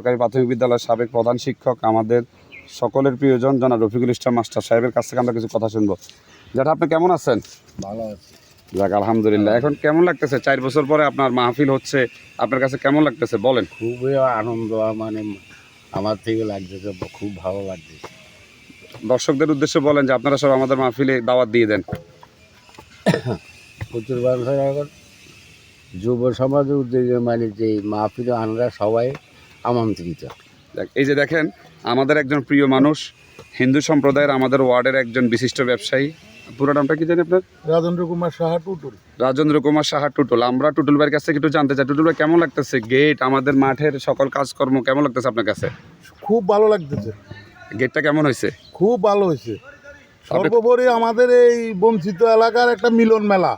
সরকারি প্রাথমিক বিদ্যালয়ের সাবেক প্রধান শিক্ষক আমাদের সকলের প্রিয়জন জানা রফিকুল ইসলাম মাস্টার সাহেবের কাছ থেকে আমরা কিছু কথা শুনব। যেটা আপনি কেমন আছেন? ভালো আছে। যাক আলহামদুলিল্লাহ। এখন কেমন লাগতেছে? চার বছর পরে আপনার মাহফিল হচ্ছে আপনার কাছে কেমন লাগতেছে? বলেন। খুবই আনন্দ মানে আমার থেকে লাগতেছে খুব ভালো লাগতেছে দর্শকদের উদ্দেশ্যে বলেন যে আপনারা সব আমাদের মাহফিলে দাওয়াত দিয়ে দেন। প্রচুর মানুষের এখন যুব সমাজের উদ্যোগে মানে যে মাহফিলে আমরা সবাই আমন্ত্রিত। এই যে দেখেন আমাদের একজন প্রিয় মানুষ হিন্দু সম্প্রদায়ের আমাদের ওয়ার্ডের একজন বিশিষ্ট ব্যবসায়ী। পুরো নামটা কি জানি আপনার? রাজেন্দ্র কুমার সাহা টুটুল। রাজেন্দ্র কুমার সাহা টুটুল। আমরা টুটুল ভাইয়ের কাছ একটু জানতে চাই টুটুল ভাই কেমন লাগতেছে? গেট আমাদের মাঠের সকল কাজকর্ম কেমন লাগতেছে আপনার কাছে? খুব ভালো লাগতেছে। গেটটা কেমন হয়েছে? খুব ভালো হয়েছে। সর্বোপরি আমাদের এই বঞ্চিত এলাকার একটা মিলন মেলা।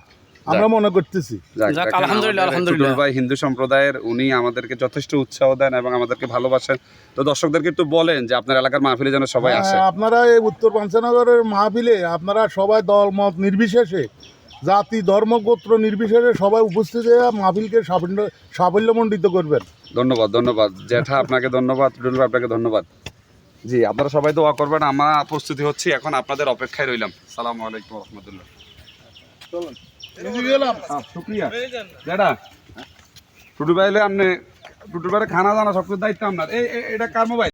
আমরা মনে করতেছি। যাক, যাক, দেখেন আলহামদুলিল্লাহ, আলহামদুলিল্লাহ। ভাই হিন্দু সম্প্রদায়ের উনি আমাদেরকে যথেষ্ট উৎসাহ দেন এবং আমাদেরকে ভালোবাসেন। তো দর্শকদেরকে একটু বলেন যে আপনার এলাকার মাহফিলে যেন সবাই আসে। হ্যাঁ, আপনারা এই উত্তর পাঞ্চানগরের মাহফিলে আপনারা সবাই দল মত নির্বিশেষে জাতি ধর্ম গোত্র নির্বিশেষে সবাই উপস্থিত হয়ে মাহফিলকে সাফল্য সাফল্যমণ্ডিত করবেন। ধন্যবাদ ধন্যবাদ। জ্যাঠা আপনাকে ধন্যবাদ টুটুল আপনাকে ধন্যবাদ। জি আপনারা সবাই দোয়া করবেন। আমরা প্রস্তুতি হচ্ছি এখন আপনাদের অপেক্ষায় রইলাম। সালাম আলাইকুম রহমতুল্লাহ। গেলাম শুক্রিয়া টুটু ভাইলে আপনি টুটু ভাইয়ের খানা জানা সব কিছু দায়িত্ব আপনার এই- এটা কার মোবাইল?